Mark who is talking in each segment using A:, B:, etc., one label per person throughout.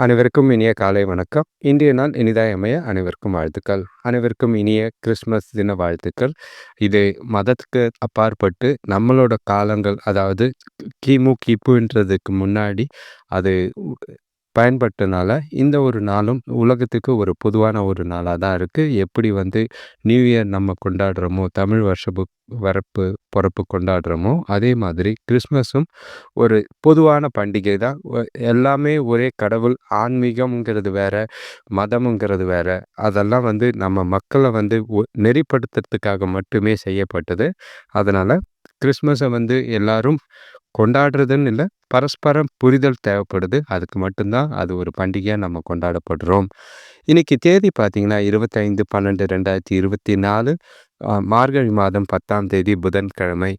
A: அனைவருக்கும் இனிய காலை வணக்கம். இன்றைய நாள் இனிதாய் அமைய அனைவருக்கும் வாழ்த்துக்கள். அனைவருக்கும் இனிய கிறிஸ்மஸ் தின வாழ்த்துக்கள். இது மதத்துக்கு அப்பாற்பட்டு நம்மளோட காலங்கள் அதாவது கிமு கிப்புன்றதுக்கு முன்னாடி அது பயன்பட்டனால இந்த ஒரு நாளும் உலகத்துக்கு ஒரு பொதுவான ஒரு நாளாக தான் இருக்குது எப்படி வந்து நியூ இயர் நம்ம கொண்டாடுறோமோ தமிழ் வருஷ வரப்பு பிறப்பு கொண்டாடுறோமோ அதே மாதிரி கிறிஸ்மஸும் ஒரு பொதுவான பண்டிகை தான். எல்லாமே ஒரே கடவுள் ஆன்மீகம்ங்கிறது வேற மதமுங்கிறது வேற. அதெல்லாம் வந்து நம்ம மக்களை வந்து நெறிப்படுத்துறதுக்காக மட்டுமே செய்யப்பட்டது. அதனால் கிறிஸ்மஸை வந்து எல்லாரும் கொண்டாடுறதுன்னு இல்லை பரஸ்பரம் புரிதல் தேவைப்படுது. அதுக்கு மட்டும்தான் அது ஒரு பண்டிகையாக நம்ம கொண்டாடப்படுறோம். இன்றைக்கி தேதி பார்த்திங்கன்னா இருபத்தைந்து பன்னெண்டு ரெண்டாயிரத்தி இருபத்தி நாலு மார்கழி மாதம் பத்தாம் தேதி புதன்கிழமை.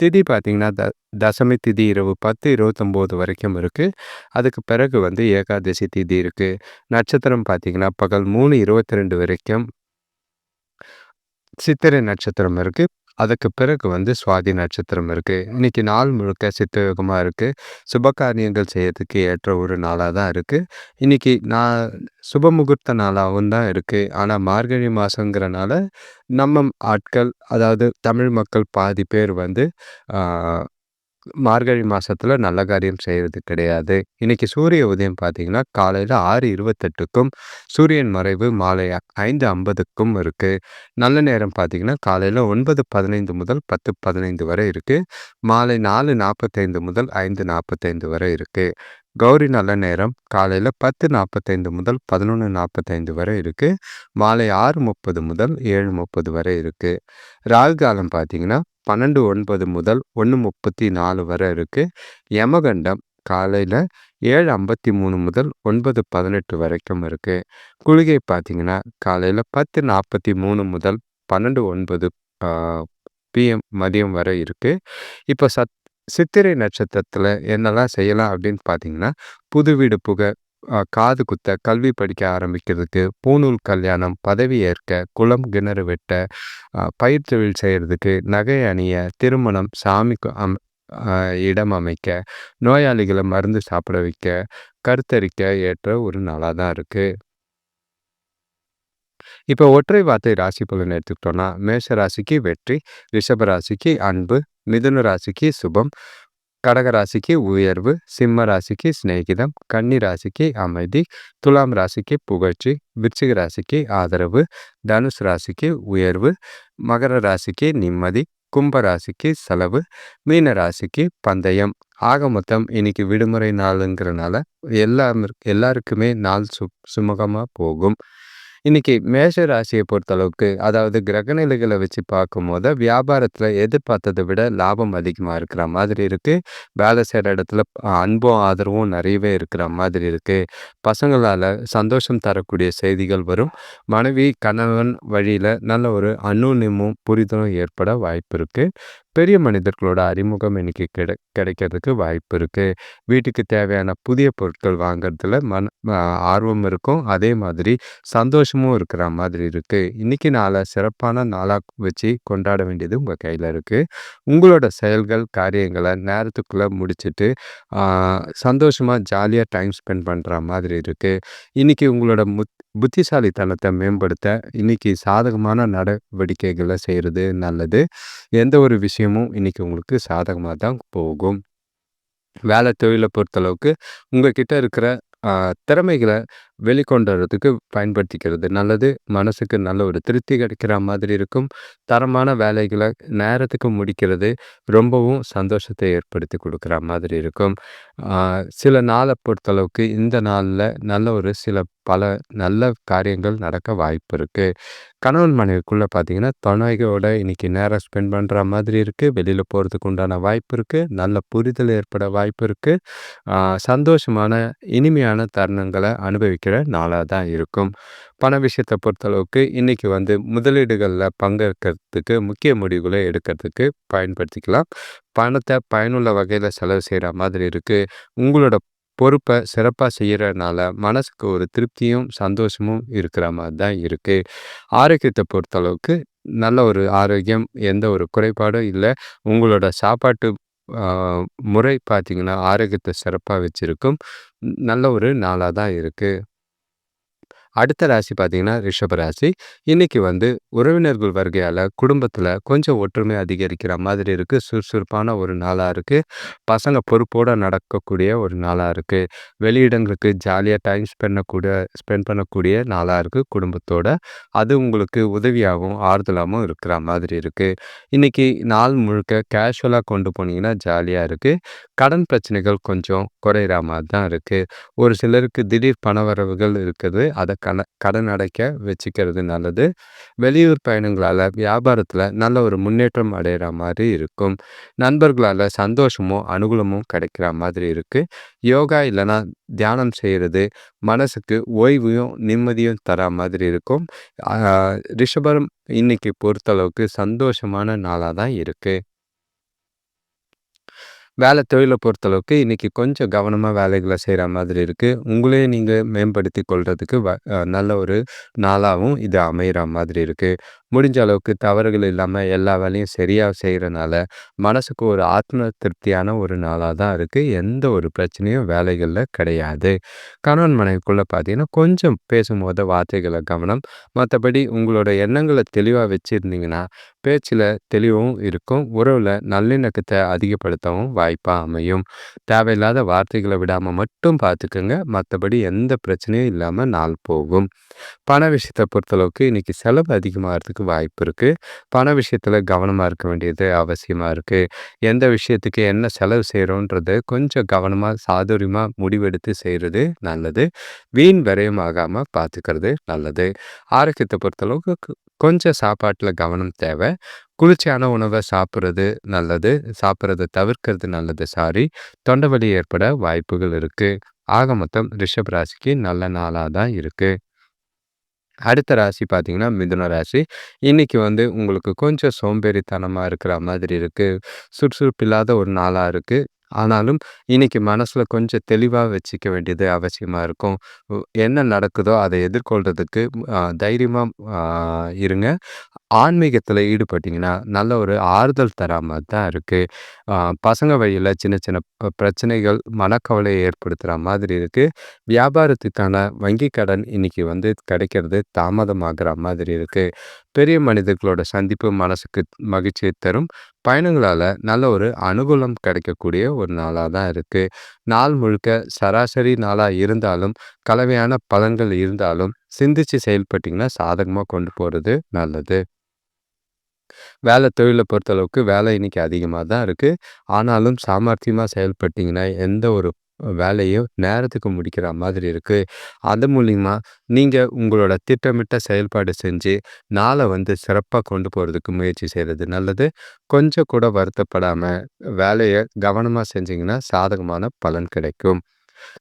A: திதி பார்த்திங்கன்னா த தசமி திதி இரவு பத்து இருபத்தொம்போது வரைக்கும் இருக்குது அதுக்கு பிறகு வந்து ஏகாதசி திதி இருக்குது நட்சத்திரம் பார்த்திங்கன்னா பகல் மூணு இருபத்தி ரெண்டு வரைக்கும் சித்திரை நட்சத்திரம் இருக்குது அதுக்கு பிறகு வந்து சுவாதி நட்சத்திரம் இருக்குது இன்றைக்கி நாள் முழுக்க சித்தயோகமாக இருக்குது சுபகாரியங்கள் செய்யறதுக்கு ஏற்ற ஒரு நாளாக தான் இருக்குது இன்றைக்கி நான் சுப முகூர்த்த நாளாகவும் தான் இருக்குது ஆனால் மார்கழி மாதங்கிறனால நம்ம ஆட்கள் அதாவது தமிழ் மக்கள் பாதி பேர் வந்து மார்கழி மாதத்தில் நல்ல காரியம் செய்கிறது கிடையாது. இன்றைக்கி சூரிய உதயம் பார்த்திங்கன்னா காலையில் ஆறு இருபத்தெட்டுக்கும் சூரியன் மறைவு மாலை ஐந்து ஐம்பதுக்கும் இருக்குது நல்ல நேரம் பார்த்திங்கன்னா காலையில் ஒன்பது பதினைந்து முதல் பத்து பதினைந்து வரை இருக்குது மாலை நாலு நாற்பத்தைந்து முதல் ஐந்து நாற்பத்தைந்து வரை இருக்குது கௌரி நல்ல நேரம் காலையில் பத்து நாற்பத்தைந்து முதல் பதினொன்று நாற்பத்தைந்து வரை இருக்குது மாலை ஆறு முப்பது முதல் ஏழு முப்பது வரை இருக்குது ராகு காலம் பார்த்திங்கன்னா பன்னெண்டு ஒன்பது முதல் ஒன்று முப்பத்தி நாலு வரை இருக்குது யமகண்டம் காலையில் ஏழு ஐம்பத்தி மூணு முதல் ஒன்பது பதினெட்டு வரைக்கும் இருக்குது குளிகை பார்த்திங்கன்னா காலையில் பத்து நாற்பத்தி மூணு முதல் பன்னெண்டு ஒன்பது பிஎம் மதியம் வரை இருக்குது இப்போ சத் சித்திரை நட்சத்திரத்தில் என்னெல்லாம் செய்யலாம் அப்படின்னு பார்த்தீங்கன்னா புது வீடு புக காது குத்த கல்வி படிக்க ஆரம்பிக்கிறதுக்கு பூநூல் கல்யாணம் பதவி ஏற்க குளம் கிணறு வெட்ட பயிர் தொழில் செய்கிறதுக்கு நகை அணிய திருமணம் சாமி அம் இடம் அமைக்க நோயாளிகளை மருந்து சாப்பிட வைக்க கருத்தரிக்க ஏற்ற ஒரு நாளாக தான் இருக்குது இப்போ ஒற்றை வார்த்தை ராசி பலன் எடுத்துக்கிட்டோம்னா மேஷ ராசிக்கு வெற்றி ரிஷப ராசிக்கு அன்பு மிதுன ராசிக்கு சுபம் கடக ராசிக்கு உயர்வு சிம்ம ராசிக்கு சிநேகிதம் கன்னி ராசிக்கு அமைதி துலாம் ராசிக்கு புகழ்ச்சி விருச்சிக ராசிக்கு ஆதரவு தனுஷ் ராசிக்கு உயர்வு மகர ராசிக்கு நிம்மதி கும்ப ராசிக்கு செலவு மீன ராசிக்கு பந்தயம். ஆக மொத்தம் இன்னைக்கு விடுமுறை நாளுங்கிறனால எல்லா எல்லாருக்குமே நாள் சு சுமூகமாக போகும். இன்னைக்கு மேஷ ராசியை பொறுத்தளவுக்கு அதாவது கிரகநிலைகளை வச்சு பார்க்கும்போது வியாபாரத்தில் எதிர்பார்த்ததை விட லாபம் அதிகமாக இருக்கிற மாதிரி இருக்குது வேலை செய்கிற இடத்துல அன்பும் ஆதரவும் நிறையவே இருக்கிற மாதிரி இருக்குது பசங்களால் சந்தோஷம் தரக்கூடிய செய்திகள் வரும். மனைவி கணவன் வழியில் நல்ல ஒரு அனுநியமும் புரிதலும் ஏற்பட வாய்ப்பு இருக்குது பெரிய மனிதர்களோட அறிமுகம் இன்னைக்கு கிடை கிடைக்கிறதுக்கு வாய்ப்பு இருக்குது வீட்டுக்கு தேவையான புதிய பொருட்கள் வாங்குறதுல மன ஆர்வம் இருக்கும். அதே மாதிரி சந்தோஷமும் இருக்கிற மாதிரி இருக்குது இன்றைக்கி நாளை சிறப்பான நாளாக வச்சு கொண்டாட வேண்டியது உங்கள் கையில் இருக்குது உங்களோட செயல்கள் காரியங்களை நேரத்துக்குள்ளே முடிச்சுட்டு சந்தோஷமாக ஜாலியாக டைம் ஸ்பெண்ட் பண்ணுற மாதிரி இருக்குது இன்றைக்கி உங்களோட முத் புத்திசாலித்தனத்தை மேம்படுத்த இன்னைக்கு சாதகமான நடவடிக்கைகளை செய்கிறது நல்லது. எந்த ஒரு விஷயம் விஷயமும் இன்றைக்கி உங்களுக்கு சாதகமாக தான் போகும். வேலை தொழிலை பொறுத்தளவுக்கு உங்ககிட்ட இருக்கிற திறமைகளை வெளிக்கொண்டு வர்றதுக்கு பயன்படுத்திக்கிறது. நல்லது மனசுக்கு நல்ல ஒரு திருப்தி கிடைக்கிற மாதிரி இருக்கும். தரமான வேலைகளை நேரத்துக்கு முடிக்கிறது ரொம்பவும் சந்தோஷத்தை ஏற்படுத்தி கொடுக்குற மாதிரி இருக்கும். சில நாளை பொறுத்தளவுக்கு இந்த நாளில் நல்ல ஒரு சில பல நல்ல காரியங்கள் நடக்க வாய்ப்பு இருக்குது கணவன் மனைவிக்குள்ளே பார்த்தீங்கன்னா துணைகளோட இன்னைக்கு நேரம் ஸ்பெண்ட் பண்ணுற மாதிரி இருக்குது வெளியில் போகிறதுக்கு உண்டான வாய்ப்பு இருக்குது நல்ல புரிதல் ஏற்பட வாய்ப்பு இருக்குது சந்தோஷமான இனிமையான தருணங்களை அனுபவிக்க இருக்கிற நாளாக தான் இருக்கும். பண விஷயத்தை பொறுத்தளவுக்கு இன்றைக்கி வந்து முதலீடுகளில் பங்கேற்கிறதுக்கு முக்கிய முடிவுகளை எடுக்கிறதுக்கு பயன்படுத்திக்கலாம். பணத்தை பயனுள்ள வகையில் செலவு செய்கிற மாதிரி இருக்குது உங்களோட பொறுப்பை சிறப்பாக செய்கிறனால மனசுக்கு ஒரு திருப்தியும் சந்தோஷமும் இருக்கிற மாதிரி தான் இருக்குது ஆரோக்கியத்தை பொறுத்தளவுக்கு நல்ல ஒரு ஆரோக்கியம் எந்த ஒரு குறைபாடும் இல்லை. உங்களோட சாப்பாட்டு முறை பார்த்திங்கன்னா ஆரோக்கியத்தை சிறப்பாக வச்சுருக்கும். நல்ல ஒரு நாளாக தான் இருக்குது அடுத்த ராசி பார்த்தீங்கன்னா, ரிஷப ராசி. இன்னைக்கு வந்து உறவினர்கள் வருகையால் குடும்பத்தில் கொஞ்சம் ஒற்றுமை அதிகரிக்கிற மாதிரி இருக்குது சுறுசுறுப்பான ஒரு நாளாக இருக்குது பசங்க பொறுப்போடு நடக்கக்கூடிய ஒரு நாளாக இருக்குது வெளியிடங்களுக்கு ஜாலியாக டைம் பண்ணக்கூடிய ஸ்பெண்ட் பண்ணக்கூடிய நாளாக இருக்குது குடும்பத்தோட. அது உங்களுக்கு உதவியாகவும் ஆறுதலாகவும் இருக்கிற மாதிரி இருக்குது இன்னைக்கு நாள் முழுக்க கேஷுவலாக கொண்டு போனீங்கன்னா ஜாலியாக இருக்குது கடன் பிரச்சனைகள் கொஞ்சம் குறையிற மாதிரி தான் இருக்குது ஒரு சிலருக்கு திடீர் பணவரவுகள் இருக்குது. அதை கன கடன் அடைக்க வச்சுக்கிறது நல்லது. வெளியூர் பயணங்களால் வியாபாரத்தில் நல்ல ஒரு முன்னேற்றம் அடைகிற மாதிரி இருக்கும். நண்பர்களால் சந்தோஷமும், அனுகூலமும் கிடைக்கிற மாதிரி இருக்குது யோகா இல்லைன்னா தியானம் செய்கிறது மனசுக்கு ஓய்வையும், நிம்மதியும் தரா மாதிரி இருக்கும். ரிஷபரம் இன்னைக்கு பொறுத்தளவுக்கு சந்தோஷமான நாளாக தான் இருக்குது வேலை தொழிலை பொறுத்தளவுக்கு இன்றைக்கி கொஞ்சம் கவனமாக வேலைகளை செய்கிற மாதிரி இருக்குது உங்களையும் நீங்கள் மேம்படுத்தி கொள்கிறதுக்கு வ நல்ல ஒரு நாளாகவும் இது அமைகிற மாதிரி இருக்குது முடிஞ்ச அளவுக்கு தவறுகள் இல்லாமல் எல்லா வேலையும் சரியாக செய்கிறனால மனசுக்கு ஒரு ஆத்ம திருப்தியான ஒரு நாளாக தான் இருக்குது எந்த ஒரு பிரச்சனையும் வேலைகளில் கிடையாது. கணவன் மனைவிக்குள்ளே பார்த்தீங்கன்னா, கொஞ்சம் பேசும்போது வார்த்தைகளை கவனம். மற்றபடி உங்களோட எண்ணங்களை தெளிவாக வச்சுருந்தீங்கன்னா பேச்சில் தெளிவும் இருக்கும். உறவில் நல்லிணக்கத்தை அதிகப்படுத்தவும் வாய்ப்பாக அமையும். தேவையில்லாத வார்த்தைகளை விடாமல் மட்டும் பார்த்துக்கங்க. மற்றபடி எந்த பிரச்சனையும் இல்லாமல் நாள் போகும். பண விஷயத்த பொறுத்தளவுக்கு இன்றைக்கி செலவு அதிகமாகறதுக்கு வாய்ப்பு இருக்குது பண விஷயத்தில் கவனமாக இருக்க வேண்டியது அவசியமாக இருக்குது எந்த விஷயத்துக்கு என்ன செலவு செய்கிறோன்றது கொஞ்சம் கவனமாக சாதுரியமாக முடிவெடுத்து செய்கிறது நல்லது. வீண் விரயம் ஆகாமல் பார்த்துக்கிறது நல்லது. ஆரோக்கியத்தை பொறுத்தளவுக்கு கொஞ்சம் சாப்பாட்டில் கவனம் தேவை குளிர்ச்சியான உணவை சாப்பிட்றது நல்லது. சாப்பிட்றத தவிர்க்கிறது நல்லது சாரி. தொண்டை வலி ஏற்பட வாய்ப்புகள் இருக்குது ஆக மொத்தம் ரிஷப் ராசிக்கு நல்ல நாளாக தான் இருக்குது அடுத்த ராசி பார்த்தீங்கன்னா, மிதுன ராசி. இன்றைக்கி வந்து உங்களுக்கு கொஞ்சம் சோம்பேறித்தனமாக இருக்கிற மாதிரி இருக்குது சுறுசுறுப்பு இல்லாத ஒரு நாளாக இருக்குது ஆனாலும் இன்றைக்கி மனசில் கொஞ்சம் தெளிவாக வச்சுக்க வேண்டியது அவசியமாக இருக்கும். என்ன நடக்குதோ அதை எதிர்கொள்கிறதுக்கு தைரியமாக இருங்க. ஆன்மீகத்தில் ஈடுபட்டீங்கன்னா, நல்ல ஒரு ஆறுதல் தராமல் தான் இருக்குது பசங்க வழியில் சின்ன சின்ன ப பிரச்சனைகள் மனக்கவலையை ஏற்படுத்துகிற மாதிரி இருக்குது வியாபாரத்துக்கான வங்கி கடன் இன்னைக்கு வந்து கிடைக்கிறது தாமதமாகிற மாதிரி இருக்குது பெரிய மனிதர்களோட சந்திப்பு மனசுக்கு மகிழ்ச்சியை தரும். பயணங்களால் நல்ல ஒரு அனுகூலம் கிடைக்கக்கூடிய ஒரு நாளாக தான் இருக்குது நாள் முழுக்க சராசரி நாளாக இருந்தாலும், கலவையான பலன்கள் இருந்தாலும், சிந்திச்சு செயல்பட்டிங்கன்னா சாதகமாக கொண்டு போகிறது நல்லது. வேலை தொழிலை பொறுத்தளவுக்கு வேலை இன்னைக்கு அதிகமாக தான் இருக்குது ஆனாலும் சாமர்த்தியமாக செயல்பட்டீங்கன்னா, எந்த ஒரு வேலையும் நேரத்துக்கு முடிக்கிற மாதிரி இருக்குது அது மூலிமா நீங்கள் உங்களோட திட்டமிட்ட செயல்பாடு செஞ்சு, நாளை வந்து சிறப்பாக கொண்டு போகிறதுக்கு முயற்சி செய்கிறது நல்லது. கொஞ்சம் கூட வருத்தப்படாமல் வேலையை கவனமாக செஞ்சிங்கன்னா சாதகமான பலன் கிடைக்கும்.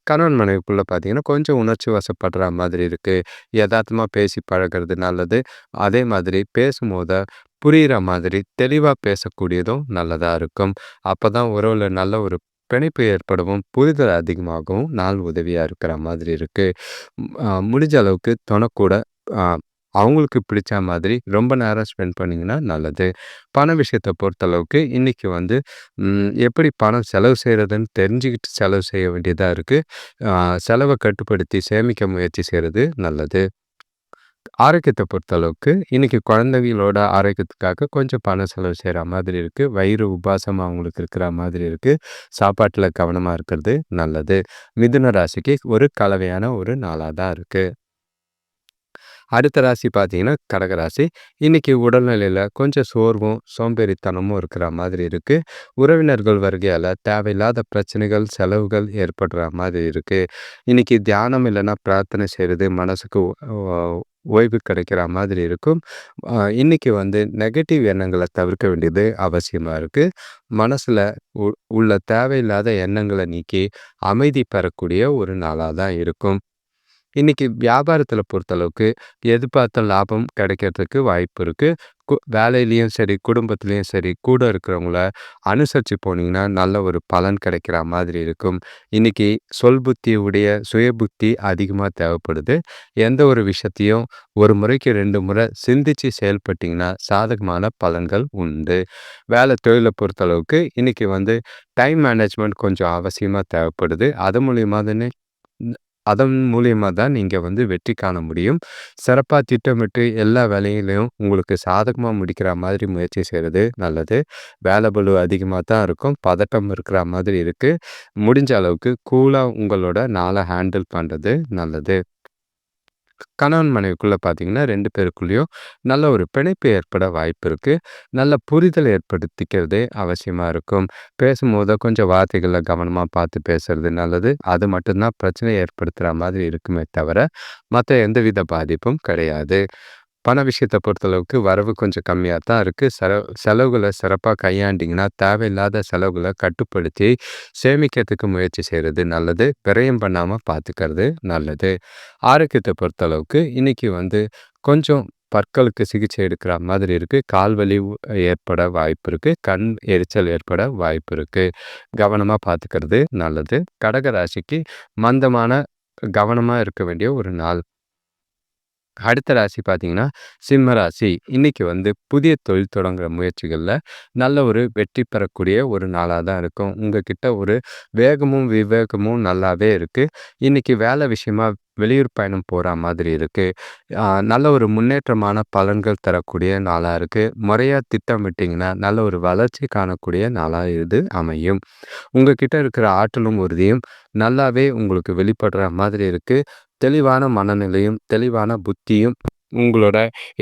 A: கணவன் மனைவிக்குள்ள பார்த்தீங்கன்னா, கொஞ்சம் உணர்ச்சி வசப்படுற மாதிரி இருக்குது யதார்த்தமாக பேசி பழகுறது நல்லது. அதே மாதிரி பேசும்போது புரிகிற மாதிரி தெளிவாக பேசக்கூடியதும் நல்லதாக இருக்கும். அப்போ தான் உறவில் நல்ல ஒரு பிணைப்பு ஏற்படவும், புரிதல் அதிகமாகவும் நாள் உதவியாக இருக்கிற மாதிரி இருக்குது முடிஞ்ச அளவுக்கு தொணக்கூட அவங்களுக்கு பிடிச்ச மாதிரி ரொம்ப நேரம் ஸ்பெண்ட் பண்ணீங்கன்னா நல்லது. பண விஷயத்தை பொறுத்தளவுக்கு இன்னைக்கு வந்து எப்படி பணம் செலவு செய்கிறதுன்னு தெரிஞ்சுக்கிட்டு செலவு செய்ய வேண்டியதாக இருக்குது செலவை கட்டுப்படுத்தி சேமிக்க முயற்சி செய்கிறது நல்லது. ஆரோக்கியத்தை பொறுத்தளவுக்கு இன்னைக்கு குழந்தைகளோட ஆரோக்கியத்துக்காக கொஞ்சம் பணம் செலவு செய்கிற மாதிரி இருக்குது வயிறு உபாசம் அவங்களுக்கு இருக்கிற மாதிரி இருக்குது சாப்பாட்டில் கவனமாக இருக்கிறது நல்லது. மிதுன ராசிக்கு ஒரு கலவையான ஒரு நாளாக தான் இருக்குது அடுத்த ராசி பார்த்தீங்கன்னா, கடகராசி இன்றைக்கி இன்னைக்கு கொஞ்சம் சோர்வும், சோம்பேறித்தனமும் இருக்கிற மாதிரி இருக்குது உறவினர்கள் வருகையால் தேவையில்லாத பிரச்சனைகள், செலவுகள் ஏற்படுற மாதிரி இருக்குது இன்னைக்கு தியானம் இல்லைன்னா பிரார்த்தனை செய்கிறது மனசுக்கு ஓய்வு கிடைக்கிற மாதிரி இருக்கும். இன்றைக்கி வந்து நெகட்டிவ் எண்ணங்களை தவிர்க்க வேண்டியது அவசியமாக இருக்குது மனசில் உ உள்ள தேவையில்லாத எண்ணங்களை நீக்கி, அமைதி பெறக்கூடிய ஒரு நாளாக தான் இருக்கும். இன்னைக்கு வியாபாரத்தில் பொறுத்தளவுக்கு எதிர்பார்த்த லாபம் கிடைக்கிறதுக்கு வாய்ப்பு இருக்குது கு சரி, குடும்பத்துலேயும் சரி, கூட இருக்கிறவங்கள அனுசரித்து போனீங்கன்னா, நல்ல ஒரு பலன் கிடைக்கிற மாதிரி இருக்கும். இன்னைக்கு சொல் புத்தி உடைய சுய புத்தி தேவைப்படுது. எந்த ஒரு விஷயத்தையும் ஒரு முறைக்கு ரெண்டு முறை சிந்திச்சு செயல்பட்டிங்கன்னா சாதகமான பலன்கள் உண்டு. வேலை தொழிலை பொறுத்தளவுக்கு இன்னைக்கு வந்து டைம் மேனேஜ்மெண்ட் கொஞ்சம் அவசியமாக தேவைப்படுது. அது மூலியமாக தானே அதன் மூலியமாக தான் நீங்கள் வந்து வெற்றி காண முடியும். சிறப்பாக திட்டமிட்டு எல்லா வேலையிலையும் உங்களுக்கு சாதகமாக முடிக்கிற மாதிரி முயற்சி செய்கிறது நல்லது. வேலை பளு அதிகமாக தான் இருக்கும். பதட்டம் இருக்கிற மாதிரி இருக்குது முடிஞ்ச அளவுக்கு கூலாக உங்களோட நாளை ஹேண்டில் பண்ணுறது நல்லது. கணவன் மனைவிக்குள்ளே பார்த்தீங்கன்னா, ரெண்டு பேருக்குள்ளேயும் நல்ல ஒரு பிணைப்பு ஏற்பட வாய்ப்பு இருக்குது நல்ல புரிதல் ஏற்படுத்திக்கிறதே அவசியமாக இருக்கும். பேசும்போது கொஞ்சம் வார்த்தைகளை கவனமாக பார்த்து பேசுறது நல்லது. அது மட்டும்தான் பிரச்சனை ஏற்படுத்துகிற மாதிரி இருக்குமே தவிர, மற்ற எந்தவித பாதிப்பும் கிடையாது. பண விஷயத்தை பொறுத்தளவுக்கு வரவு கொஞ்சம் கம்மியாக தான் இருக்குது செல செலவுகளை சிறப்பாக கையாண்டிங்கன்னா தேவையில்லாத செலவுகளை கட்டுப்படுத்தி சேமிக்கிறதுக்கு முயற்சி செய்கிறது நல்லது. விரயம் பண்ணாமல் பார்த்துக்கிறது நல்லது. ஆரோக்கியத்தை பொறுத்தளவுக்கு இன்றைக்கி வந்து கொஞ்சம் பற்களுக்கு சிகிச்சை எடுக்கிற மாதிரி இருக்குது கால் வலி ஏற்பட வாய்ப்பு இருக்குது கண் எரிச்சல் ஏற்பட வாய்ப்பு இருக்குது கவனமாக பார்த்துக்கிறது நல்லது. கடக ராசிக்கு மந்தமான கவனமாக இருக்க வேண்டிய ஒரு நாள். அடுத்த ராசி பார்த்தீங்கன்னா, சிம்ம ராசி. இன்னைக்கு வந்து புதிய தொழில் தொடங்குற முயற்சிகளில் நல்ல ஒரு வெற்றி பெறக்கூடிய ஒரு நாளாக தான் இருக்கும். உங்ககிட்ட ஒரு வேகமும், விவேகமும் நல்லாவே இருக்கு. இன்னைக்கு வேலை விஷயமா வெளியூர் பயணம் போகிற மாதிரி இருக்குது நல்ல ஒரு முன்னேற்றமான பலன்கள் தரக்கூடிய நாளாக இருக்குது முறையாக திட்டமிட்டிங்கன்னா நல்ல ஒரு வளர்ச்சி காணக்கூடிய நாளாக இது அமையும். உங்ககிட்ட இருக்கிற ஆற்றலும், உறுதியும் நல்லாவே உங்களுக்கு வெளிப்படுற மாதிரி இருக்குது தெளிவான மனநிலையும், தெளிவான புத்தியும் உங்களோட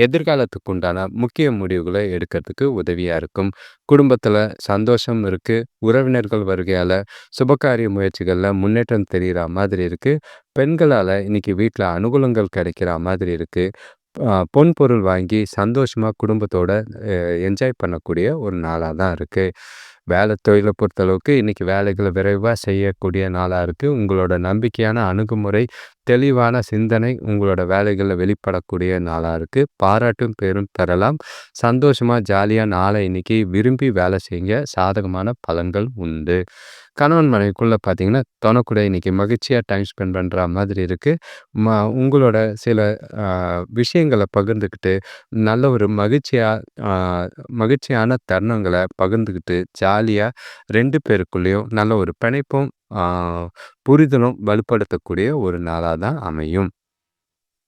A: எதிர்காலத்துக்கு உண்டான முக்கிய முடிவுகளை எடுக்கிறதுக்கு உதவியாக இருக்கும். குடும்பத்தில் சந்தோஷம் இருக்குது உறவினர்கள் வருகையால் சுபகாரிய முயற்சிகளில் முன்னேற்றம் தெரிகிற மாதிரி இருக்குது பெண்களால் இன்றைக்கி வீட்டில் அனுகூலங்கள் கிடைக்கிற மாதிரி இருக்குது பொன் பொருள் வாங்கி சந்தோஷமாக குடும்பத்தோட என்ஜாய் பண்ணக்கூடிய ஒரு நாளாக தான் இருக்குது வேலை தொழிலை பொறுத்தளவுக்கு இன்றைக்கி வேலைகளை விரைவாக செய்யக்கூடிய நாளாக இருக்குது உங்களோட நம்பிக்கையான அணுகுமுறை, தெளிவான சிந்தனை உங்களோட வேலைகளில் வெளிப்படக்கூடிய நாளாக இருக்குது பாராட்டும் பேரும் பெறலாம். சந்தோஷமாக ஜாலியாக நாளை இன்னைக்கு விரும்பி வேலை செய்யுங்க. சாதகமான பலன்கள் உண்டு. கணவன் மனைவிக்குள்ளே பார்த்தீங்கன்னா, தொண இன்றைக்கி இன்னைக்கு டைம் ஸ்பெண்ட் பண்ணுற மாதிரி இருக்குது ம உங்களோட சில விஷயங்களை பகிர்ந்துக்கிட்டு, நல்ல ஒரு மகிழ்ச்சியாக மகிழ்ச்சியான தருணங்களை பகிர்ந்துக்கிட்டு, ஜாலியாக ரெண்டு பேருக்குள்ளேயும் நல்ல ஒரு பிணைப்பும், புரிதலும் வலுப்படுத்தக்கூடிய ஒரு நாளாக தான் அமையும்.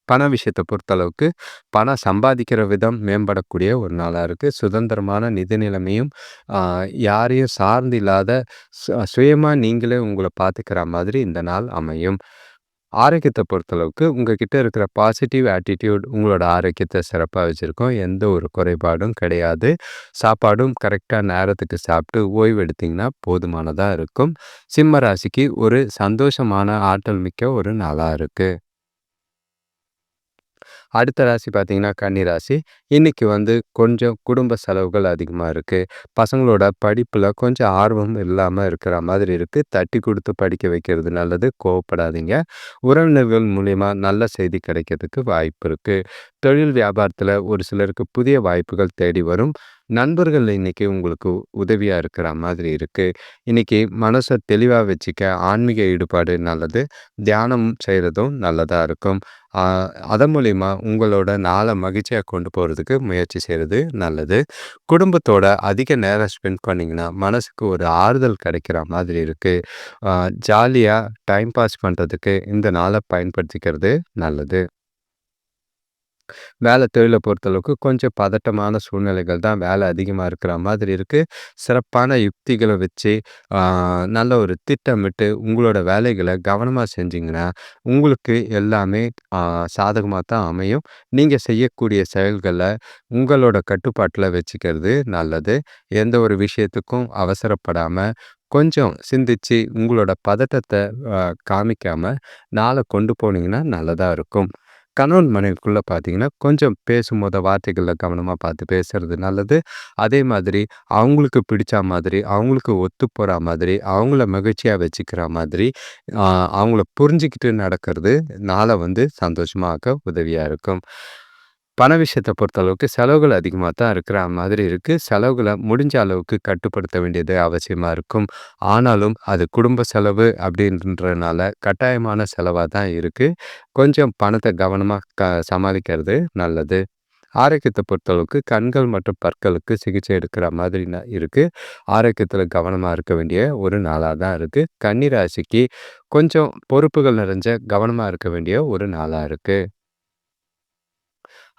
A: பண விஷயத்தை பொறுத்தளவுக்கு, பணம் சம்பாதிக்கிற விதம் மேம்படக்கூடிய ஒரு நாளாக இருக்குது சுதந்திரமான நிதி நிலைமையும், யாரையும் சார்ந்து இல்லாத சு சுயமாக நீங்களே உங்களை பார்த்துக்கிற மாதிரி இந்த நாள் அமையும். ஆரோக்கியத்தை பொறுத்தளவுக்கு, உங்ககிட்ட இருக்கிற பாசிட்டிவ் ஆட்டிடியூட் உங்களோட ஆரோக்கியத்தை சிறப்பாக வச்சுருக்கோம் எந்த ஒரு குறைபாடும் கிடையாது. சாப்பாடும் கரெக்டாக நேரத்துக்கு சாப்பிட்டு ஓய்வு எடுத்தீங்கன்னா போதுமானதாக இருக்கும். சிம்ம ராசிக்கு ஒரு சந்தோஷமான, ஆற்றல் மிக்க ஒரு நாளாக இருக்குது அடுத்த ராசி பார்த்தீங்கன்னா, கன்னி ராசி. இன்றைக்கி வந்து கொஞ்சம் குடும்ப செலவுகள் அதிகமாக இருக்குது பசங்களோட படிப்பில் கொஞ்சம் ஆர்வம் இல்லாமல் இருக்கிற மாதிரி இருக்குது தட்டி கொடுத்து படிக்க வைக்கிறது நல்லது. கோவப்படாதீங்க. உறவினர்கள் மூலிமா நல்ல செய்தி கிடைக்கிறதுக்கு வாய்ப்பு இருக்குது தொழில் வியாபாரத்தில் ஒரு சிலருக்கு புதிய வாய்ப்புகள் தேடி வரும். நண்பர்கள் இன்னைக்கு உங்களுக்கு உதவியாக இருக்கிற மாதிரி இருக்குது இன்னைக்கு மனசை தெளிவாக வச்சுக்க ஆன்மீக ஈடுபாடு நல்லது. தியானம் செய்கிறதும் நல்லதாக இருக்கும். அதன் மூலிமா உங்களோட நாளை மகிழ்ச்சியாக கொண்டு போகிறதுக்கு முயற்சி செய்கிறது நல்லது. குடும்பத்தோட அதிக நேரம் ஸ்பெண்ட் பண்ணிங்கன்னா மனசுக்கு ஒரு ஆறுதல் கிடைக்கிற மாதிரி இருக்குது ஜாலியாக டைம் பாஸ் பண்ணுறதுக்கு இந்த நாளை பயன்படுத்திக்கிறது நல்லது. வேலை தொழிலை பொறுத்தளவுக்கு கொஞ்சம் பதட்டமான சூழ்நிலைகள் தான் வேலை அதிகமாக இருக்கிற மாதிரி இருக்குது சிறப்பான யுக்திகளை வச்சு, நல்ல ஒரு திட்டமிட்டு உங்களோட வேலைகளை கவனமாக செஞ்சீங்கன்னா, உங்களுக்கு எல்லாமே சாதகமாக தான் அமையும். நீங்கள் செய்யக்கூடிய செயல்களை உங்களோட கட்டுப்பாட்டில் வச்சுக்கிறது நல்லது. எந்த ஒரு விஷயத்துக்கும் அவசரப்படாமல் கொஞ்சம் சிந்திச்சு உங்களோட பதட்டத்தை காமிக்காமல் நாளை கொண்டு போனீங்கன்னா நல்லதாக இருக்கும். கணவன் மனைவிக்குள்ளே பார்த்தீங்கன்னா, கொஞ்சம் பேசும்போது வார்த்தைகளில் கவனமாக பார்த்து பேசுறது நல்லது. அதே மாதிரி அவங்களுக்கு பிடிச்ச மாதிரி, அவங்களுக்கு ஒத்து போகிற மாதிரி, அவங்கள மகிழ்ச்சியாக வச்சுக்கிற மாதிரி, அவங்கள புரிஞ்சுக்கிட்டு நடக்கிறது நாளை வந்து சந்தோஷமாக உதவியாக இருக்கும். பண விஷயத்தை பொறுத்தளவுக்கு செலவுகள் அதிகமாக தான் இருக்கிற மாதிரி இருக்குது செலவுகளை முடிஞ்ச அளவுக்கு கட்டுப்படுத்த வேண்டியது அவசியமாக இருக்கும். ஆனாலும் அது குடும்ப செலவு அப்படின்றனால கட்டாயமான செலவாக தான் இருக்குது கொஞ்சம் பணத்தை கவனமாக க சமாளிக்கிறது நல்லது. ஆரோக்கியத்தை பொறுத்தளவுக்கு கண்கள் மற்றும் பற்களுக்கு சிகிச்சை எடுக்கிற மாதிரி இருக்குது ஆரோக்கியத்தில் கவனமாக இருக்க வேண்டிய ஒரு நாளாக தான் இருக்குது கன்னிராசிக்கு கொஞ்சம் பொறுப்புகள் நிறைஞ்ச கவனமாக இருக்க வேண்டிய ஒரு நாளாக இருக்குது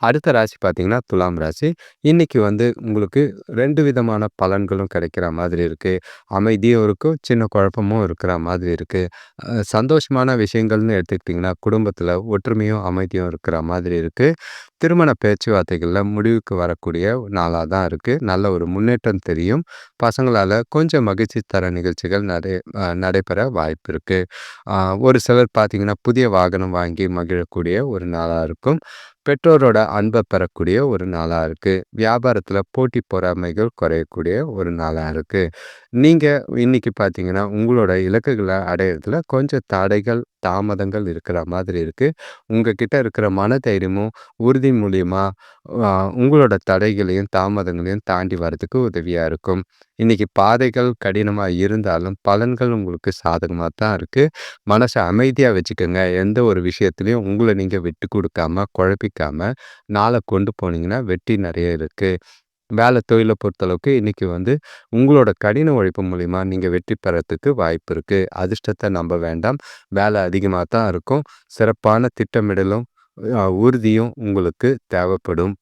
A: அடுத்த ராசி பார்த்தீங்கன்னா, துலாம் ராசி. இன்னைக்கு வந்து உங்களுக்கு ரெண்டு விதமான பலன்களும் கிடைக்கிற மாதிரி இருக்கு. அமைதியும் இருக்கும், சின்ன குழப்பமும் இருக்கிற மாதிரி இருக்கு. சந்தோஷமான விஷயங்கள்னு எடுத்துக்கிட்டிங்கன்னா, குடும்பத்தில் ஒற்றுமையும், அமைதியும் இருக்கிற மாதிரி இருக்கு. திருமண பேச்சுவார்த்தைகளில் முடிவுக்கு வரக்கூடிய நாளாக தான் இருக்குது நல்ல ஒரு முன்னேற்றம் தெரியும். பசங்களால் கொஞ்சம் மகிழ்ச்சி தர நிகழ்ச்சிகள் நடை நடைபெற வாய்ப்பு இருக்குது ஒரு சிலர் பார்த்திங்கன்னா புதிய வாகனம் வாங்கி மகிழக்கூடிய ஒரு நாளாக இருக்கும். பெற்றோரோட அன்பை பெறக்கூடிய ஒரு நாளாக இருக்குது வியாபாரத்தில் போட்டி பொறாமைகள் குறையக்கூடிய ஒரு நாளாக இருக்குது நீங்கள் இன்னைக்கு பார்த்தீங்கன்னா, உங்களோட இலக்குகளை அடையிறதுல கொஞ்சம் தடைகள், தாமதங்கள் இருக்கிற மாதிரி இருக்குது உங்ககிட்ட இருக்கிற மன தைரியமும் உறுதி மூலியமாக உங்களோட தடைகளையும், தாமதங்களையும் தாண்டி வர்றதுக்கு உதவியாக இருக்கும். இன்றைக்கி பாதைகள் கடினமாக இருந்தாலும், பலன்கள் உங்களுக்கு சாதகமாக தான் இருக்குது மனசை அமைதியாக வச்சுக்கோங்க. எந்த ஒரு விஷயத்துலையும் உங்களை நீங்கள் விட்டு கொடுக்காம குழப்பிக்காமல் நாளை கொண்டு போனீங்கன்னா, வெற்றி நிறைய இருக்குது வேலை தொழிலை பொறுத்தளவுக்கு இன்றைக்கி வந்து உங்களோட கடின உழைப்பு மூலிமா நீங்கள் வெற்றி பெறத்துக்கு வாய்ப்பு இருக்குது அதிர்ஷ்டத்தை நம்ப வேண்டாம். வேலை அதிகமாக தான் இருக்கும். சிறப்பான திட்டமிடலும், உறுதியும் உங்களுக்கு தேவைப்படும்.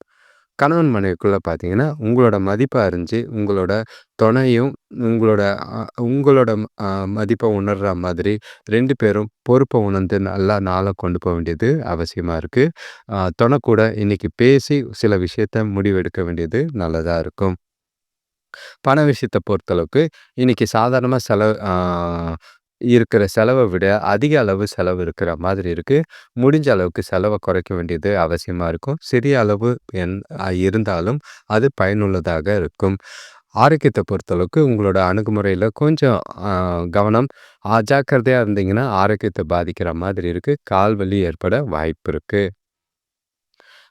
A: கணவன் மனைவிக்குள்ளே பார்த்தீங்கன்னா, உங்களோட மதிப்பை அறிஞ்சு, உங்களோட துணையும், உங்களோட உங்களோட மதிப்பை உணர்கிற உணர்ற மாதிரி ரெண்டு பேரும் பொறுப்பை உணர்ந்து நல்லா நாளை கொண்டு போக வேண்டியது அவசியமாக இருக்குது துணை கூட இன்னைக்கு பேசி சில விஷயத்த முடிவெடுக்க வேண்டியது நல்லதாக இருக்கும். பண விஷயத்த பொறுத்தளவுக்கு, இன்னைக்கு சாதாரணமாக செலவு இருக்கிற செலவை விட அதிக அளவு செலவு இருக்கிற மாதிரி இருக்குது முடிஞ்ச அளவுக்கு செலவை குறைக்க வேண்டியது அவசியமாக இருக்கும். சிறிய அளவு என் இருந்தாலும் அது பயனுள்ளதாக இருக்கும். ஆரோக்கியத்தை பொறுத்தளவுக்கு உங்களோட அணுகுமுறையில் கொஞ்சம் கவனம், அஜாக்கிரதையா இருந்தீங்கன்னா, ஆரோக்கியத்தை பாதிக்கிற மாதிரி இருக்குது கால் வலி ஏற்பட வாய்ப்பு இருக்குது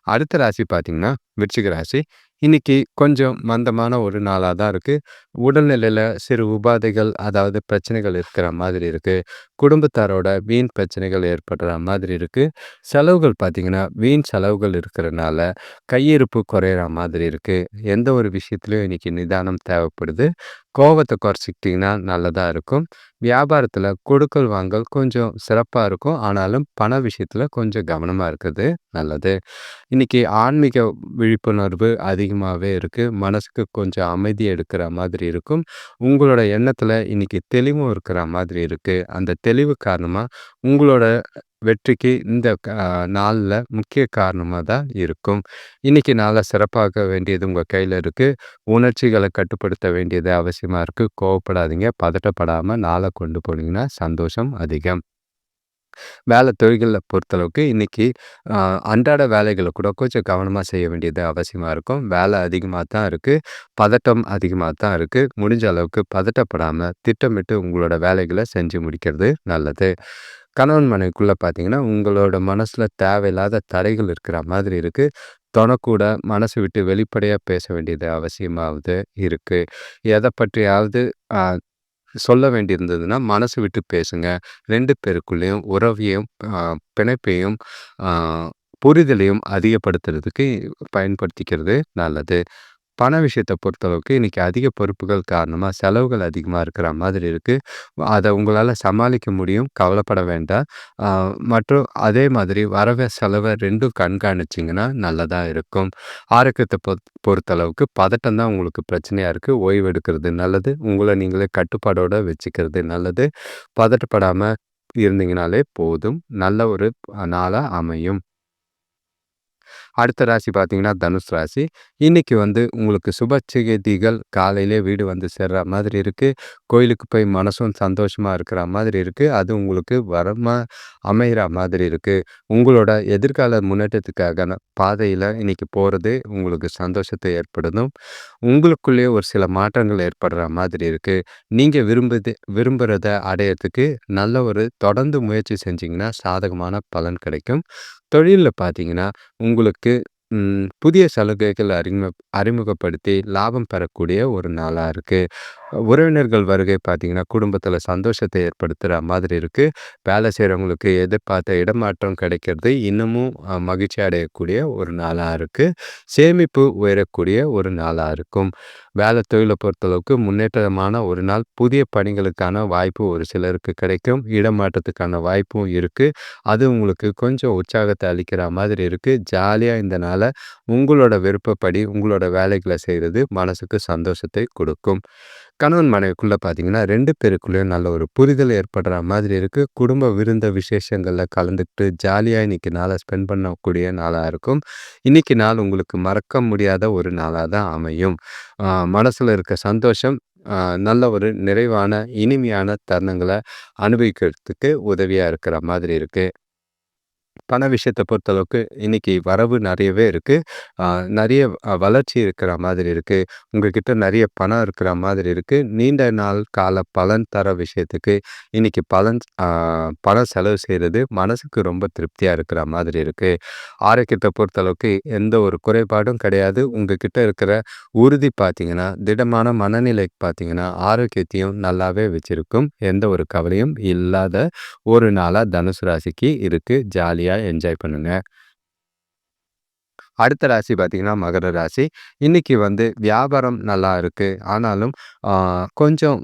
A: அடுத்த ராசி பார்த்தீங்கன்னா, விருச்சிக ராசி. இன்னைக்கு கொஞ்சம் மந்தமான ஒரு நாளாக தான் இருக்குது உடல்நிலையில் சிறு உபாதைகள், அதாவது பிரச்சனைகள் இருக்கிற மாதிரி இருக்குது குடும்பத்தாரோட வீண் பிரச்சனைகள் ஏற்படுற மாதிரி இருக்குது செலவுகள் பார்த்திங்கன்னா வீண் செலவுகள் இருக்கிறனால கையிருப்பு குறையிற மாதிரி இருக்குது எந்த ஒரு விஷயத்துலையும் இன்றைக்கி நிதானம் தேவைப்படுது. கோவத்தை குறைச்சிக்கிட்டிங்கன்னா நல்லதாக இருக்கும். வியாபாரத்தில் கொடுக்கல் வாங்கல் கொஞ்சம் சிறப்பாக இருக்கும். ஆனாலும் பண விஷயத்தில் கொஞ்சம் கவனமாக இருக்கிறது நல்லது. இன்னைக்கு ஆன்மீக விழிப்புணர்வு அதிகமாகவே இருக்குது மனசுக்கு கொஞ்சம் அமைதி எடுக்கிற மாதிரி இருக்கும். உங்களோட எண்ணத்தில் இன்றைக்கி தெளிவும் இருக்கிற மாதிரி இருக்குது அந்த தெளிவு காரணமாக உங்களோட வெற்றிக்கு இந்த நாளில் முக்கிய காரணமாக தான் இருக்கும். இன்றைக்கி நாளை சிறப்பாக வேண்டியது உங்கள் கையில் இருக்குது உணர்ச்சிகளை கட்டுப்படுத்த வேண்டியது அவசியமாக இருக்குது கோவப்படாதீங்க. பதட்டப்படாமல் நாளை கொண்டு போனீங்கன்னா சந்தோஷம் அதிகம். வேலை தொழில்களை பொறுத்தளவுக்கு இன்னைக்கு அன்றாட வேலைகளை கூட கொஞ்சம் கவனமாக செய்ய வேண்டியது அவசியமாக இருக்கும். வேலை அதிகமாக தான் இருக்குது பதட்டம் அதிகமாக தான் இருக்குது முடிஞ்ச அளவுக்கு பதட்டப்படாமல் திட்டமிட்டு உங்களோட வேலைகளை செஞ்சு முடிக்கிறது நல்லது. கணவன் மனைவிக்குள்ளே பார்த்தீங்கன்னா, உங்களோட மனசில் தேவையில்லாத தடைகள் இருக்கிற மாதிரி இருக்குது தொனக்கூட மனசு விட்டு வெளிப்படையாக பேச வேண்டியது அவசியமாவது இருக்குது எதை பற்றியாவது சொல்ல வேண்டியிருந்ததுன்னா, மனசு விட்டு பேசுங்க. ரெண்டு பேருக்குள்ளேயும் உறவையும், பிணைப்பையும், புரிதலையும் அதிகப்படுத்துறதுக்கு பயன்படுத்திக்கிறது நல்லது. பண விஷயத்தை பொறுத்தளவுக்கு இன்றைக்கி அதிக பொறுப்புகள் காரணமாக செலவுகள் அதிகமாக இருக்கிற மாதிரி இருக்குது அதை உங்களால் சமாளிக்க முடியும். கவலைப்பட வேண்டாம். மற்றும் அதே மாதிரி வரவ, செலவை ரெண்டும் கண்காணிச்சிங்கன்னா நல்லதாக இருக்கும். ஆரோக்கியத்தை பொ பொறுத்தளவுக்கு பதட்டம் தான் உங்களுக்கு பிரச்சனையாக இருக்குது ஓய்வு எடுக்கிறது நல்லது. உங்களை நீங்களே கட்டுப்பாடோடு வச்சுக்கிறது நல்லது. பதட்டப்படாமல் இருந்தீங்கனாலே போதும். நல்ல ஒரு நாளாக அமையும். அடுத்த ராசி பார்த்தீங்கன்னா தனுஷ் ராசி. இன்னைக்கு வந்து உங்களுக்கு சுப செய்திகள் காலையிலே வீடு வந்து சேர்ற மாதிரி இருக்குது கோயிலுக்கு போய் மனசும் சந்தோஷமாக இருக்கிற மாதிரி இருக்குது அது உங்களுக்கு வரமா அமைகிற மாதிரி இருக்குது உங்களோட எதிர்கால முன்னேற்றத்துக்காக பாதையில் இன்னைக்கு போகிறது உங்களுக்கு சந்தோஷத்தை ஏற்படுத்தும். உங்களுக்குள்ளேயே ஒரு சில மாற்றங்கள் ஏற்படுற மாதிரி இருக்குது நீங்கள் விரும்புது விரும்புகிறத அடையிறதுக்கு நல்ல ஒரு தொடர்ந்து முயற்சி செஞ்சிங்கன்னா சாதகமான பலன் கிடைக்கும். தொழிலில் பார்த்தீங்கன்னா உங்களுக்கு புதிய சலுகைகள் அறிமுக அறிமுகப்படுத்தி லாபம் பெறக்கூடிய ஒரு நாளாக இருக்குது உறவினர்கள் வருகை பார்த்தீங்கன்னா குடும்பத்தில் சந்தோஷத்தை ஏற்படுத்துகிற மாதிரி இருக்குது வேலை செய்கிறவங்களுக்கு எதிர்பார்த்த இடமாற்றம் கிடைக்கிறது இன்னமும் மகிழ்ச்சி அடையக்கூடிய ஒரு நாளாக இருக்குது சேமிப்பு உயரக்கூடிய ஒரு நாளாக இருக்கும். வேலை தொழிலை பொறுத்தளவுக்கு முன்னேற்றமான ஒரு நாள் புதிய பணிகளுக்கான வாய்ப்பு ஒரு சிலருக்கு கிடைக்கும். இடமாற்றத்துக்கான வாய்ப்பும் இருக்குது அது உங்களுக்கு கொஞ்சம் உற்சாகத்தை அளிக்கிற மாதிரி இருக்குது ஜாலியாக இந்த நாளை உங்களோட விருப்பப்படி உங்களோட வேலைகளை செய்கிறது மனசுக்கு சந்தோஷத்தை கொடுக்கும். கணவன் மனைவிக்குள்ளே பார்த்தீங்கன்னா ரெண்டு பேருக்குள்ளேயும் நல்ல ஒரு புரிதல் ஏற்படுற மாதிரி இருக்குது குடும்ப விருந்த விசேஷங்களில் கலந்துக்கிட்டு ஜாலியாக இன்றைக்கி நாளை ஸ்பெண்ட் பண்ணக்கூடிய நாளாக இருக்கும். இன்றைக்கி நாள் உங்களுக்கு மறக்க முடியாத ஒரு நாளாக தான் அமையும். மனசில் இருக்க சந்தோஷம் நல்ல ஒரு நிறைவான இனிமையான தருணங்களை அனுபவிக்கிறதுக்கு உதவியாக இருக்கிற மாதிரி இருக்குது பண விஷயத்தை பொறுத்தளவுக்கு இன்னைக்கு வரவு நிறையவே இருக்குது நிறைய வளர்ச்சி இருக்கிற மாதிரி இருக்குது உங்ககிட்ட நிறைய பணம் இருக்கிற மாதிரி இருக்குது நீண்ட நாள் கால பலன் தர விஷயத்துக்கு இன்னைக்கு பலன் பணம் செலவு செய்கிறது மனசுக்கு ரொம்ப திருப்தியாக இருக்கிற மாதிரி இருக்குது ஆரோக்கியத்தை பொறுத்தளவுக்கு எந்த ஒரு குறைபாடும் கிடையாது. உங்ககிட்ட இருக்கிற உறுதி பார்த்தீங்கன்னா திடமான மனநிலை பார்த்திங்கன்னா ஆரோக்கியத்தையும் நல்லாவே வச்சுருக்கும். எந்த ஒரு கவலையும் இல்லாத ஒரு நாளாக தனுசு ராசிக்கு இருக்குது ஜாலியாக என்ஜாய் பண்ணுங்கள் அடுத்த ராசி பார்த்திங்கன்னா மகர ராசி. இன்றைக்கி வந்து வியாபாரம் நல்லா இருக்குது ஆனாலும் கொஞ்சம்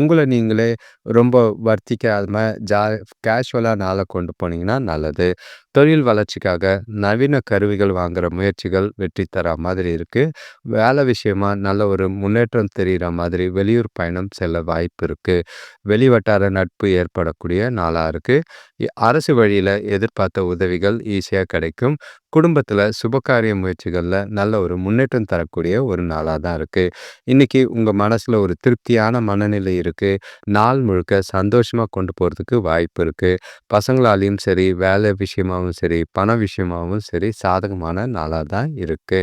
A: உங்களை நீங்களே ரொம்ப வர்த்திக்காம ஜா கேஷுவலாக நாளை கொண்டு போனீங்கன்னா நல்லது. தொழில் வளர்ச்சிக்காக நவீன கருவிகள் வாங்குகிற முயற்சிகள் வெற்றி தர மாதிரி இருக்குது வேலை விஷயமா நல்ல ஒரு முன்னேற்றம் தெரிகிற மாதிரி வெளியூர் பயணம் செல்ல வாய்ப்பு இருக்குது வெளிவட்டார நட்பு ஏற்படக்கூடிய நாளாக இருக்குது அரசு வழியில் எதிர்பார்த்த உதவிகள் ஈஸியாக கிடைக்கும். குடும்பத்தில் சுபகாரிய முயற்சிகளில் நல்ல ஒரு முன்னேற்றம் தரக்கூடிய ஒரு நாளாக தான் இருக்குது இன்றைக்கி உங்கள் மனசில் ஒரு திருப்தியான மனநிலை இருக்குது நாள் முழுக்க சந்தோஷமாக கொண்டு போகிறதுக்கு வாய்ப்பு இருக்குது பசங்களாலேயும் சரி வேலை விஷயமாகவும் சரி பண விஷயமாகவும் சரி சாதகமான நாளாக தான் இருக்குது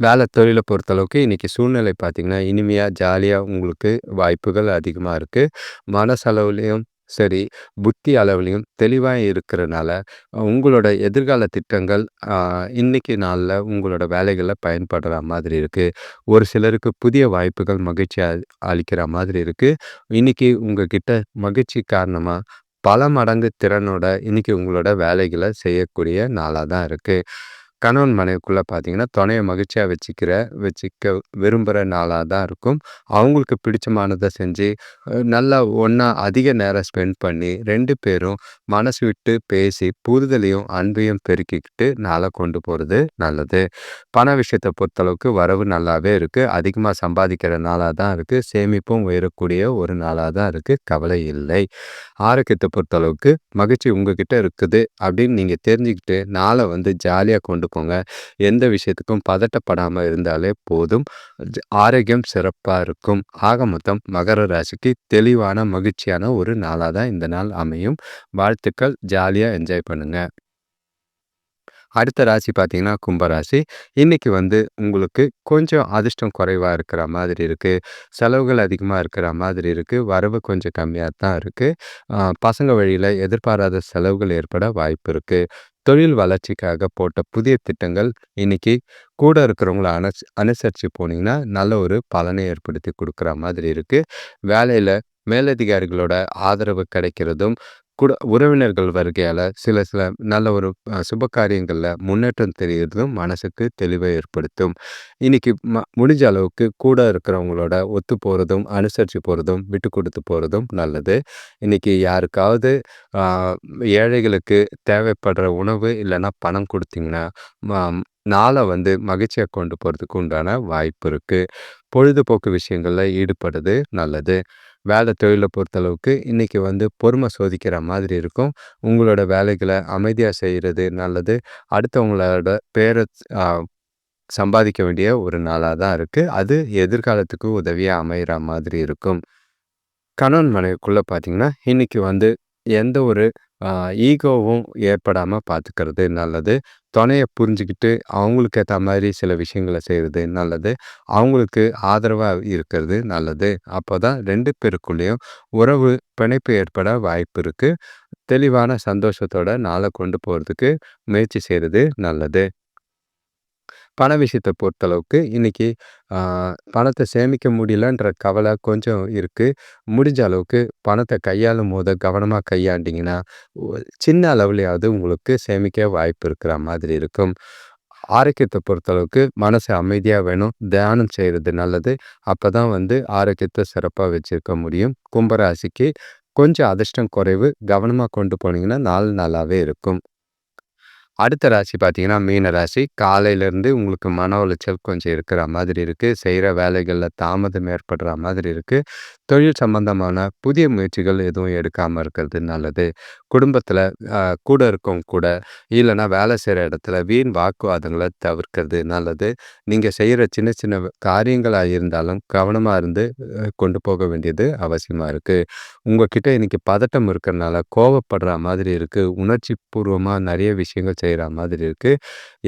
A: வேலை தொழிலை பொறுத்தளவுக்கு இன்றைக்கி சூழ்நிலை பார்த்திங்கன்னா இனிமையாக ஜாலியாக உங்களுக்கு வாய்ப்புகள் அதிகமாக இருக்குது மனசளவுலேயும் சரி புத்தி அளவுலையும் தெளிவாக இருக்கிறனால உங்களோட எதிர்கால திட்டங்கள் இன்னைக்கு நாளில் உங்களோட வேலைகளில் பயன்படுற மாதிரி இருக்குது ஒரு சிலருக்கு புதிய வாய்ப்புகள் மகிழ்ச்சி அளிக்கிற மாதிரி இருக்குது இன்றைக்கி உங்ககிட்ட மகிழ்ச்சி காரணமாக பல மடங்கு திறனோட இன்னைக்கு உங்களோட வேலைகளை செய்யக்கூடிய நாளாக தான் இருக்குது கணவன் மனைவிக்குள்ளே பார்த்தீங்கன்னா துணையை மகிழ்ச்சியாக வச்சுக்கிற வச்சுக்க விரும்புகிற நாளாக தான் இருக்கும். அவங்களுக்கு பிடிச்சமானதை செஞ்சு நல்லா ஒன்றா அதிக நேரம் ஸ்பெண்ட் பண்ணி ரெண்டு பேரும் மனசு விட்டு பேசி புரிதலையும் அன்பையும் பெருக்கிக்கிட்டு நாளை கொண்டு போகிறது நல்லது. பண விஷயத்தை பொறுத்தளவுக்கு வரவு நல்லாவே இருக்குது அதிகமாக சம்பாதிக்கிற நாளாக தான் இருக்குது சேமிப்பும் உயரக்கூடிய ஒரு நாளாக தான் இருக்குது கவலை இல்லை. ஆரோக்கியத்தை பொறுத்தளவுக்கு மகிழ்ச்சி உங்ககிட்ட இருக்குது அப்படின்னு நீங்கள் தெரிஞ்சுக்கிட்டு நாளை வந்து ஜாலியாக கொண்டு போங்க எந்த விஷயத்துக்கும் பதட்டப்படாமல் இருந்தாலே போதும். ஆரோக்கியம் சிறப்பாக இருக்கும். ஆக மொத்தம் மகர ராசிக்கு தெளிவான மகிழ்ச்சியான ஒரு நாளாக தான் இந்த நாள் அமையும். வாழ்த்துக்கள். ஜாலியாக என்ஜாய் பண்ணுங்கள் அடுத்த ராசி பார்த்தீங்கன்னா கும்பராசி. இன்றைக்கி வந்து உங்களுக்கு கொஞ்சம் அதிர்ஷ்டம் குறைவாக இருக்கிற மாதிரி இருக்குது செலவுகள் அதிகமாக இருக்கிற மாதிரி இருக்குது வரவு கொஞ்சம் கம்மியாக தான் இருக்குது பசங்க வழியில் எதிர்பாராத செலவுகள் ஏற்பட வாய்ப்பு இருக்குது தொழில் வளர்ச்சிக்காக போட்ட புதிய திட்டங்கள் இன்னைக்கு கூட இருக்கிறவங்கள அனுச அனுசரித்து போனீங்கன்னா நல்ல ஒரு பலனை ஏற்படுத்தி கொடுக்குற மாதிரி இருக்குது வேலையில் மேலதிகாரிகளோட ஆதரவு கிடைக்கிறதும் கூட உறவினர்கள் வருகையால் சில சில நல்ல ஒரு சுப காரியங்களில் முன்னேற்றம் தெரிகிறதும் மனசுக்கு தெளிவை ஏற்படுத்தும். இன்னைக்கு ம முடிஞ்ச அளவுக்கு கூட இருக்கிறவங்களோட ஒத்து போகிறதும் அனுசரித்து போகிறதும் விட்டு கொடுத்து போகிறதும் நல்லது. இன்னைக்கு யாருக்காவது ஏழைகளுக்கு தேவைப்படுற உணவு இல்லைன்னா பணம் கொடுத்தீங்கன்னா நாளை வந்து மகிழ்ச்சியாக கொண்டு போகிறதுக்கு உண்டான வாய்ப்பு இருக்குது பொழுதுபோக்கு விஷயங்களில் ஈடுபடுறது நல்லது. வேலை தொழிலை பொறுத்தளவுக்கு இன்றைக்கி வந்து பொறுமை சோதிக்கிற மாதிரி இருக்கும். உங்களோட வேலைகளை அமைதியாக செய்கிறது நல்லது. அடுத்தவங்களோட பேரை சம்பாதிக்க வேண்டிய ஒரு நாளாக தான் இருக்குது அது எதிர்காலத்துக்கு உதவியாக அமைகிற மாதிரி இருக்கும். கணவன் மனைவிக்குள்ளே பார்த்தீங்கன்னா இன்றைக்கி வந்து எந்த ஒரு ஈகோவும் ஏற்படாமல் பார்த்துக்கிறது நல்லது. துணையை புரிஞ்சுக்கிட்டு அவங்களுக்கு ஏற்ற மாதிரி சில விஷயங்களை செய்கிறது நல்லது. அவங்களுக்கு ஆதரவாக இருக்கிறது நல்லது. அப்போ தான் ரெண்டு பேருக்குள்ளேயும் உறவு பிணைப்பு ஏற்பட வாய்ப்பு இருக்குது தெளிவான சந்தோஷத்தோட நாளை கொண்டு போகிறதுக்கு முயற்சி செய்கிறது நல்லது. பண விஷயத்தை பொறுத்தளவுக்கு இன்றைக்கி பணத்தை சேமிக்க முடியலன்ற கவலை கொஞ்சம் இருக்குது முடிஞ்ச அளவுக்கு பணத்தை கையாளும் போது கவனமாக கையாண்டிங்கன்னா சின்ன அளவுலையாவது உங்களுக்கு சேமிக்க வாய்ப்பு இருக்கிற மாதிரி இருக்கும். ஆரோக்கியத்தை பொறுத்தளவுக்கு மனசு அமைதியாக வேணும். தியானம் செய்கிறது நல்லது. அப்போ தான் வந்து ஆரோக்கியத்தை சிறப்பாக வச்சுருக்க முடியும். கும்பராசிக்கு கொஞ்சம் அதிர்ஷ்டம் குறைவு கவனமாக கொண்டு போனீங்கன்னா நாலு நாளாகவே இருக்கும். அடுத்த ராசி பார்த்தீங்கன்னா மீன ராசி. காலையிலேருந்து உங்களுக்கு மன உளைச்சல் கொஞ்சம் இருக்கிற மாதிரி இருக்குது செய்கிற வேலைகளில் தாமதம் ஏற்படுற மாதிரி இருக்குது தொழில் சம்பந்தமான புதிய முயற்சிகள் எதுவும் எடுக்காமல் இருக்கிறது நல்லது. குடும்பத்தில் கூட இருக்கவங்க கூட இல்லைன்னா வேலை செய்கிற இடத்துல வீண் வாக்குவாதங்களை தவிர்க்கிறது நல்லது. நீங்கள் செய்கிற சின்ன சின்ன காரியங்களாக இருந்தாலும் கவனமாக இருந்து கொண்டு போக வேண்டியது அவசியமாக இருக்குது உங்ககிட்ட இன்றைக்கி பதட்டம் இருக்கிறனால கோவப்படுற மாதிரி இருக்குது உணர்ச்சி பூர்வமாக நிறைய விஷயங்கள் செய்கிற மாதிரி இருக்குது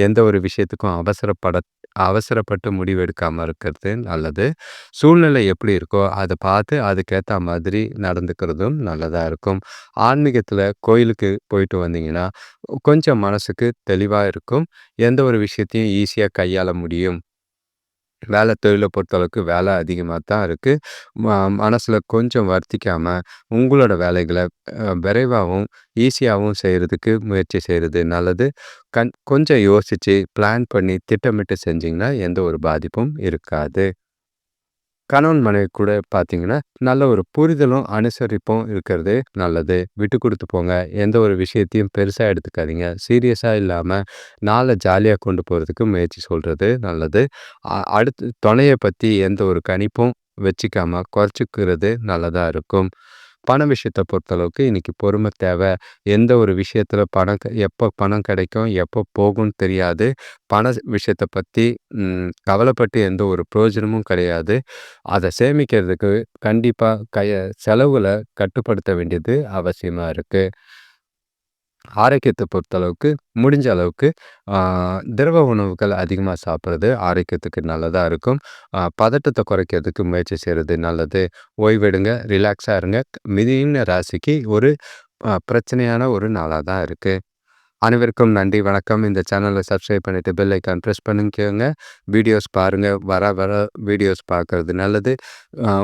A: எந்த ஒரு விஷயத்துக்கும் அவசரப்பட அவசரப்பட்டு முடிவெடுக்காமல் இருக்கிறது நல்லது. சூழ்நிலை எப்படி இருக்கோ அதை பார்த்து அதுக்கேற்ற மாதிரி நடந்துக்கிறதும் நல்லதாக இருக்கும். ஆன்மீகத்தில் கோயிலுக்கு போயிட்டு வந்தீங்கன்னா கொஞ்சம் மனசுக்கு தெளிவாக இருக்கும். எந்த ஒரு விஷயத்தையும் ஈஸியாக கையாள முடியும். வேலை தொழிலை பொறுத்தளவுக்கு வேலை அதிகமாக தான் இருக்குது ம மனசில் கொஞ்சம் வருத்திக்காமல் உங்களோட வேலைகளை விரைவாகவும் ஈஸியாகவும் செய்கிறதுக்கு முயற்சி செய்கிறது நல்லது. கண் கொஞ்சம் யோசித்து பிளான் பண்ணி திட்டமிட்டு செஞ்சிங்கன்னா எந்த ஒரு பாதிப்பும் இருக்காது. கணவன் மனைவி கூட பார்த்தீங்கன்னா நல்ல ஒரு புரிதலும் அனுசரிப்பும் இருக்கிறது நல்லது. விட்டு கொடுத்து போங்க. எந்த ஒரு விஷயத்தையும் பெருசாக எடுத்துக்காதீங்க. சீரியஸாக இல்லாமல் நாளை ஜாலியாக கொண்டு போகிறதுக்கு முயற்சி சொல்கிறது நல்லது. அடுத்து துணையை பற்றி எந்த ஒரு கணிப்பும் வச்சுக்காமல் குறைச்சிக்கிறது நல்லதாக இருக்கும். பண விஷயத்தை பொறுத்தளவுக்கு இன்றைக்கி பொறுமை தேவை. எந்த ஒரு விஷயத்தில் பணம் எப்போ பணம் கிடைக்கும் எப்போ போகும்னு தெரியாது. பண விஷயத்தை பற்றி கவலைப்பட்டு எந்த ஒரு பிரயோஜனமும் கிடையாது. அதை சேமிக்கிறதுக்கு கண்டிப்பாக கைய செலவில் கட்டுப்படுத்த வேண்டியது அவசியமாக இருக்குது ஆரோக்கியத்தை பொறுத்தளவுக்கு முடிஞ்ச அளவுக்கு திரவ உணவுகள் அதிகமாக சாப்பிட்றது ஆரோக்கியத்துக்கு நல்லதாக இருக்கும். பதட்டத்தை குறைக்கிறதுக்கு முயற்சி செய்கிறது நல்லது. ஓய்வெடுங்க ரிலாக்ஸாக இருங்க. மிதின ராசிக்கு ஒரு பிரச்சனையான ஒரு நாளாக தான் இருக்குது அனைவருக்கும் நன்றி வணக்கம். இந்த சேனலை சப்ஸ்கிரைப் பண்ணிவிட்டு பெல் ஐக்கான் ப்ரெஸ் பண்ணிக்கோங்க. வீடியோஸ் பாருங்கள் வர வர வீடியோஸ் பார்க்குறது நல்லது.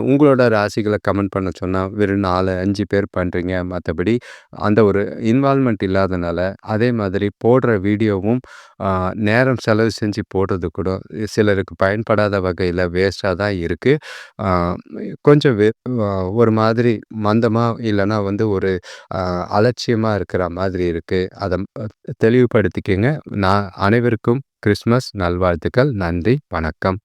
A: உங்களோட ராசிகளை கமெண்ட் பண்ண சொன்னால் வெறும் நாலு அஞ்சு பேர் பண்ணுறீங்க மற்றபடி அந்த ஒரு இன்வால்மெண்ட் இல்லாதனால அதே மாதிரி போடுற வீடியோவும் நேரம் செலவு செஞ்சு போடுறது கூட சிலருக்கு பயன்படாத வகையில் வேஸ்ட்டாக தான் இருக்குது கொஞ்சம் ஒரு மாதிரி மந்தமாக இல்லைன்னா வந்து ஒரு அலட்சியமாக இருக்கிற மாதிரி இருக்குது அதை தெளிவுபடுத்திக்கங்க. நான் அனைவருக்கும் கிறிஸ்மஸ் நல்வாழ்த்துக்கள். நன்றி. வணக்கம்.